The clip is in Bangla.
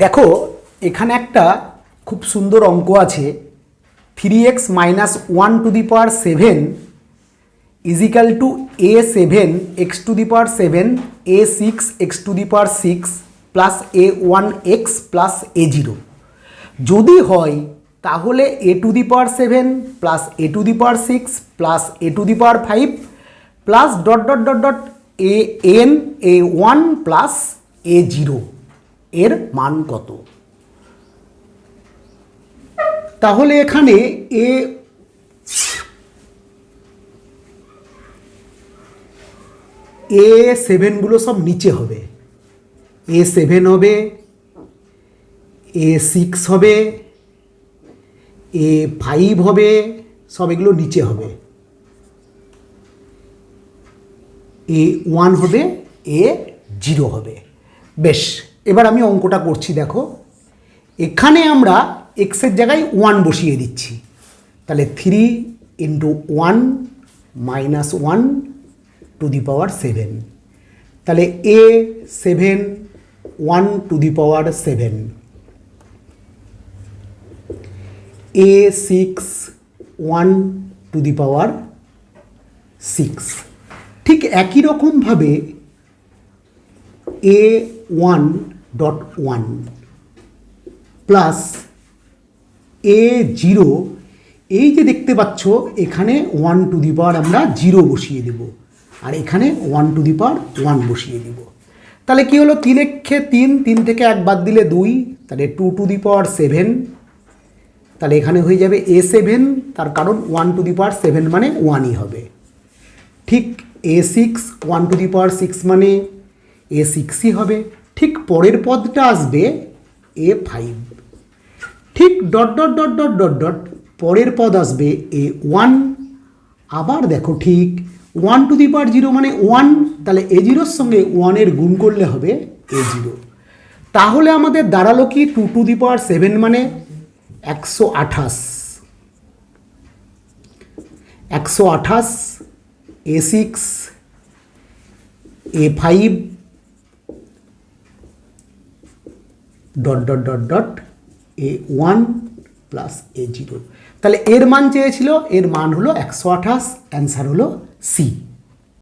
দেখো, এখানে একটা খুব সুন্দর অঙ্ক আছে। Three x minus one to the power seven is equal to a seven x to the power seven a six x to the power six plus a one x plus a zero যদি হয়, তাহলে a to the power seven plus a to the power six plus a to the power five plus dot dot dot dot a n a one plus a zero এর মান কত? তাহলে এখানে এ এ সেভেনগুলো সব নিচে হবে। এ সেভেন হবে, এ সিক্স হবে, এ ফাইভ হবে, সব এগুলো নিচে হবে। এ ওয়ান হবে, এ জিরো হবে। বেশ। এবার আমি অঙ্কটা করছি, দেখো। এখানে আমরা এক্সের জায়গায় ওয়ান বসিয়ে দিচ্ছি। তাহলে three into one minus one to the power seven তাহলে a seven one to the power seven a six one to the power six ঠিক একই রকমভাবে a one dot one plus a zero এই যে দেখতে পাচ্ছ, এখানে ওয়ান টু দি পাওয়ার আমরা জিরো বসিয়ে দেব। আর এখানে one to the power one বসিয়ে দেব। তাহলে কি হলো? তিন এক্ষে তিন তিন থেকে এক বাদ দিলে দুই, তাহলে two to the power seven তাহলে এখানে হয়ে যাবে এ সেভেন তার কারণ one to the power seven মানে ওয়ানই হবে। ঠিক a six one to the power six মানে এ সিক্সই হবে। ঠিক পরের পদটা আসবে এ ফাইভ ঠিক dot dot dot dot dot dot পরের পদ আসবে এ ওয়ান আবার দেখো ঠিক one to the power zero মানে ওয়ান তাহলে এ জিরোর সঙ্গে ওয়ানের গুণ করলে হবে এ জিরো তাহলে আমাদের দাঁড়াল কি two to the power seven মানে একশো আঠাশ। একশো আঠাশ A six A five dot dot dot dot A one plus A zero তাহলে এর মান চেয়েছিল, এর মান হলো একশো আঠাশ অ্যান্সার হলো সি